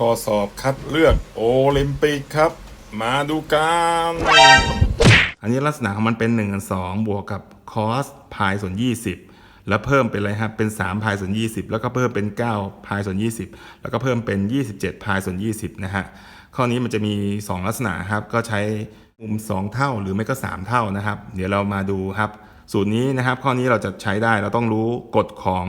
ข้อสอบคัดเลือกโอลิมปิกครับ มาดูกัน อันนี้ลักษณะของมันเป็น1กับ2บวกกับคอสพายส่วน 20 แล้วเพิ่มเป็นอะไรครับ เป็น3พายส่วน 20 แล้วก็เพิ่มเป็น9พายส่วน 20 แล้วก็เพิ่มเป็น 27พายส่วน 20 นะฮะ ข้อนี้มันจะมี 2 ลักษณะครับ ก็ใช้มุม 2 เท่าหรือไม่ก็ 3 เท่านะครับ เดี๋ยวเรามาดูครับ สูตรนี้นะครับ ข้อนี้เราจะใช้ได้เราต้องรู้กฎของ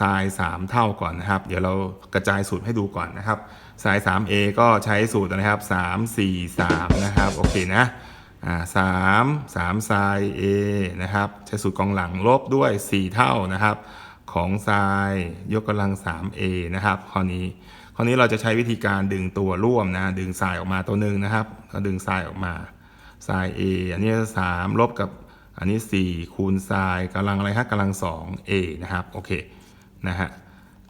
ทราย 3 เท่าก่อนนะครับ เดี๋ยวเรากระจายสูตรให้ดูก่อนนะครับทราย 3a ก็ใช้สูตรนะครับ 3 4 3 นะครับ โอเคนะสามสามทราย A นะครับ ใช้สูตรกองหลังลบด้วย 4 เท่านะครับ ของทรายยกกำลัง 3A นะครับข้อนี้ข้อนี้เราจะใช้วิธีการดึงตัวร่วมนะ ดึงทรายออกมาตัวหนึ่งนะครับก็ดึงทรายออกมาทราย A อันนี้3ลบกับ อันนี้ 4 คูณทรายกำลังอะไรฮะกำลัง 2A นะครับโอเคนะฮะ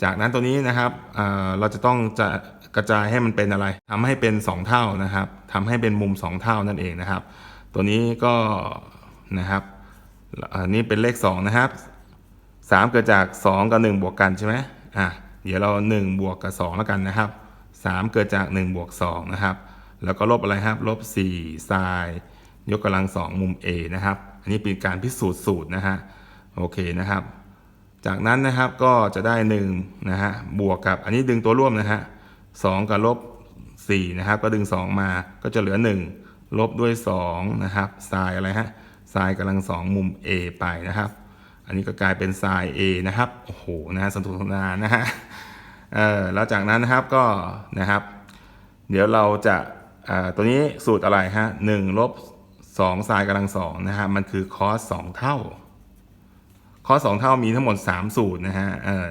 จากนั้นตัวนี้นะครับเเราจะต้องจะกระจายให้มันเป็นอะไรทำให้เป็น 2 เท่านะครับทำให้เป็นมุม 2 เท่านั่นเองนะครับ ตัวนี้ก็นะครับอันนี้เป็นเลข 2 นะครับ 3 เกิดจาก 2 กับ 1 บวกกันใช่ไหมอะเดี๋ยวเรา 1 บวกกับ 2 แล้วกันนะครับ 3 เกิดจาก 1 บวก 2 นะครับ แล้วก็ลบอะไรครับ ลบ4ทราย ยกกำลัง 2 มุม A นะครับ อันนี้เป็นการพิสูจน์สูตรนะฮะโอเคนะครับ จากนั้นนะครับก็จะได้1นะฮะบวกกับอันนี้ดึงตัวร่วมนะฮะ2กับลบ4นะครับ ก็ดึง 2 มาก็จะเหลือ 1 ลบด้วย2นะครับไซน์อะไรฮะไซน์กำลัง2มุม A ไปนะครับ อันนี้ก็กลายเป็นไซน์ A นะครับโอ้โหนะฮะสนทนานะฮะเออแล้วจากนั้นนะครับก็นะครับ เดี๋ยวเราจะอ่าตัวนี้สูตรอะไรฮะ1ลบ 2ไซน์กำลัง2นะฮะมันคือคอส2เท่าข้อ2เท่ามีทั้งหมด 3 สูตรนะฮะเออ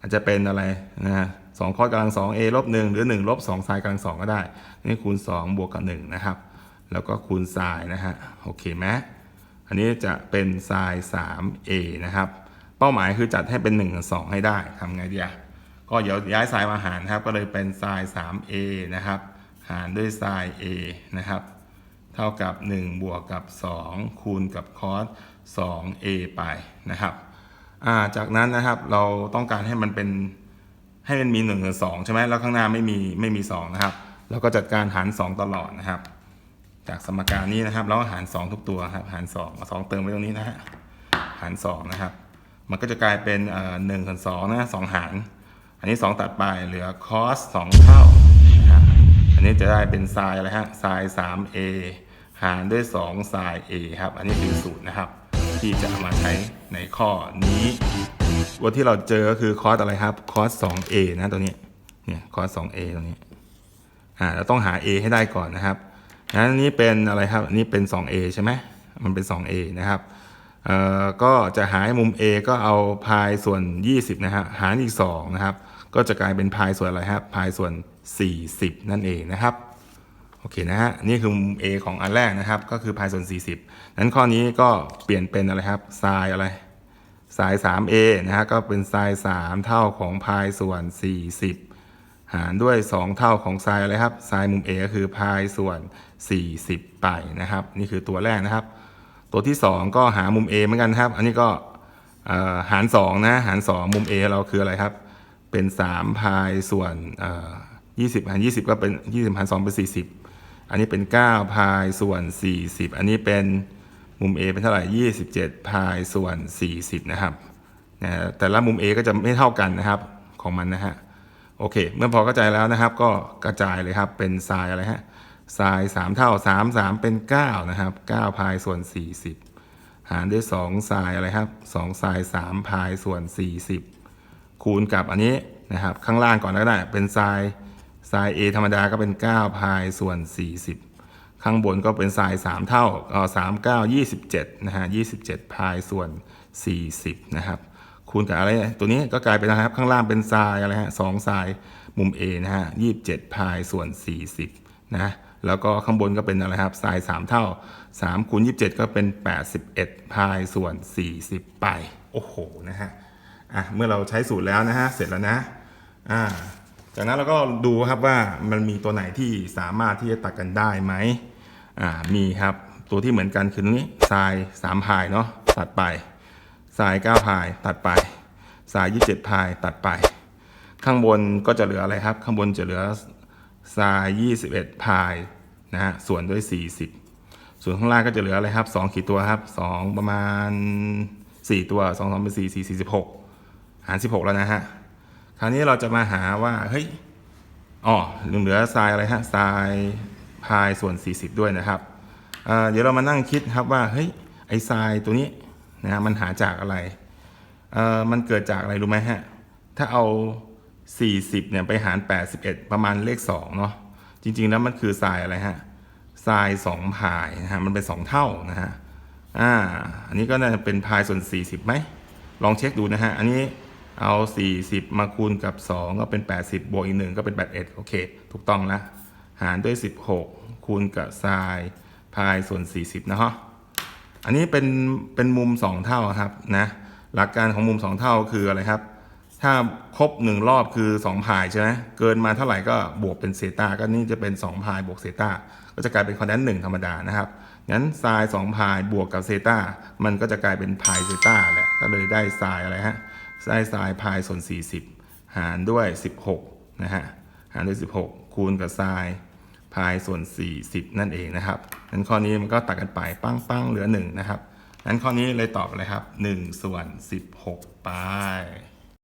อาจจะเป็นอะไรนะฮะสองข้อกำลัง 2a ลบ1หรือ1ลบ2ไซน์กำลัง2ก็ได้ นี่คูณ 2 บวกกับ1นะครับ แล้วก็คูณไซน์นะฮะโอเคไหมอันนี้จะเป็นไซน์ 3a นะครับ เป้าหมายคือจัดให้เป็น1กับ2ให้ได้ทำไงดีอะก็เดี๋ยวย้ายไซน์มาหารครับ ก็เลยเป็นไซน์ 3a นะครับ หารด้วยไซน์ a นะครับ เท่ากับ 1 บวกกับ 2 คูณกับคอส 2a ไปนะครับาจากนั้นนะครับเราต้องการให้มันเป็นให้มันมี1กับ2ใช่ไหมแล้วข้างหน้าไม่มีไม่มี2นะครับเราก็จัดการหาร 2 ตลอดนะครับ จากสมการนี้นะครับเราหาร 2 ทุกตัวครับหาร2เอา2เติมไว้ตรงนี้นะฮะหาร 2 นะครับ มันก็จะกลายเป็นเอ่อ1ส่วน2นะ2หาร อันนี้ 2 ตัดไปเหลือคอส2เท่า อันนี้จะได้เป็นไซน์อะไรฮะไซน์ 3a หารด้วย2ไซน์ a ครับ อันนี้คือสูตรนะครับ ที่จะมาใช้ในข้อนี้ว่าที่เราเจอก็คือคอสอะไรครับ คอส 2a นะตัวนี้ เนี่ยคอส 2a ตรงนี้ อ่าเราต้องหา a ให้ได้ก่อนนะครับงั้นอันนี้เป็นอะไรครับ อันนี้เป็น 2a ใช่ไหมมันเป็น 2a นะครับเอ่อก็จะหามุม a ก็เอาพายส่วน 20 นะฮะ หารอีก 2 นะครับ ก็จะกลายเป็นพายส่วนอะไรครับพายส่วน 40 นั่นเองนะครับโอเคนะฮะนี่คือ A ของอันแรกนะครับก็คือพายส่วน 40 นั้นข้อนี้ก็เปลี่ยนเป็นอะไรครับไซน์อะไรไซน์ 3a นะฮะก็เป็นไซน์ 3 เท่าของพายส่วน 40 หารด้วย 2 เท่าของไซน์อะไรครับไซน์มุม A ก็คือพายส่วน 40 ไปนะครับ นี่คือตัวแรกนะครับ ตัวที่ 2 ก็หามุม A เหมือนกันครับ อันนี้ก็หาร2นะหาร 2 มุม A เราคืออะไรครับ เป็น 3 พายส่วนเอ่อ20หาร20 ก็เป็น 20หาร2เป็น 40 อันนี้เป็น 9 พายส่วน 40 อันนี้เป็นมุม A เป็นเท่าไหร่ 27 พายส่วน 40 นะครับนะแต่ละมุม A ก็จะไม่เท่ากันนะครับของมันนะฮะโอเค เมื่อพอเข้าใจแล้วนะครับก็กระจายเลยครับเป็นไซน์อะไรฮะไซน์3เท่า 3 3 เป็น 9 นะครับ 9 พายส่วน 40 หารด้วย2ไซน์อะไรครับ2ไซน์3พายส่วน 40 คูณกับอันนี้นะครับข้างล่างก่อนก็ได้ เป็นไซน์ไซน์ A ธรรมดาก็เป็น 9 พายส่วน 40 ข้างบนก็เป็นไซน์3เท่าเอ่อ3 9 27นะฮะ27พายส่วน 40 นะครับ คูณกับอะไรตัวนี้ก็กลายเป็นนะครับข้างล่างเป็นไซน์อะไรฮะสองไซน์มุม A นะฮะ27พายส่วน 40 นะแล้วก็ข้างบนก็เป็นอะไรครับไซน์3เท่า3คูณ27 ก็เป็น 81 พายส่วน 40 ไป โอ้โห นะฮะ อะเมื่อเราใช้สูตรแล้วนะฮะเสร็จแล้วนะอ่าจากนั้นเราก็ดูครับว่ามันมีตัวไหนที่สามารถที่จะตัดกันได้ไหมอ่ามีครับตัวที่เหมือนกันคือตรงนี้ไซน์3พายเนาะตัดไปสาย9พายตัดไปสาย27พายตัดไป ข้างบนก็จะเหลืออะไรครับ ข้างบนจะเหลือไซน์21พายนะฮะส่วนด้วย 40 ส่วนข้างล่างก็จะเหลืออะไรครับ2ขีดตัวครับ 2 ประมาณ 4 ตัว2 2เป็น4 4 46 หาร 16 แล้วนะฮะ คราวนี้เราจะมาหาว่า เฮ้ยอ๋อเหลือทรายอะไรฮะทรายพายส่วน 40 ด้วยนะครับเดี๋ยวเรามานั่งคิดครับว่าเฮ้ยไอ้ทรายตัวนี้นะฮะมันหาจากอะไรเอ่อมันเกิดจากอะไรรู้ไหมฮะ ถ้าเอา 40เนี่ยไปหาร 81 ประมาณเลข2เนาะจริง ๆ แล้วมันคือทรายอะไรฮะทราย2พายนะฮะมันเป็น 2 เท่านะฮะอ่าอันนี้ก็น่าจะเป็นพายส่วน 40ไหมลองเช็คดูนะฮะ อันนี้ เอา 40 มาคูณกับ 2 ก็เป็น 80 บวกอีก 1 ก็เป็น 81 โอเค ถูกต้องแล้วหารด้วย 16 คูณกับไซน์พายส่วน 40 นะฮะ อันนี้เป็น เป็นมุม 2 เท่าครับนะ หลักการของมุม 2 เท่าคืออะไรครับ ถ้าครบ 1 รอบคือ 2 พายใช่ไหมเกินมาเท่าไหร่ก็บวกเป็นเซตาก็นี่จะเป็น 2 พายบวกเซตาก็จะกลายเป็นคอนแดนต์1ธรรมดานะครับ งั้นไซน์2พายบวกกับเซตามันก็จะกลายเป็นพายเซตาแหละ ก็เลยได้ไซน์อะไรฮะ ได้ไซน์พายส่วน 40 หารด้วย 16 นะฮะ หารด้วย 16 คูณกับไซน์พายส่วน 40 นั่นเองนะครับงั้นข้อนี้มันก็ตัดกันไปปั้งปั้งเหลือ 1 นะครับงั้นข้อนี้เลยตอบเลยครับ 1 ส่วน 16 ไป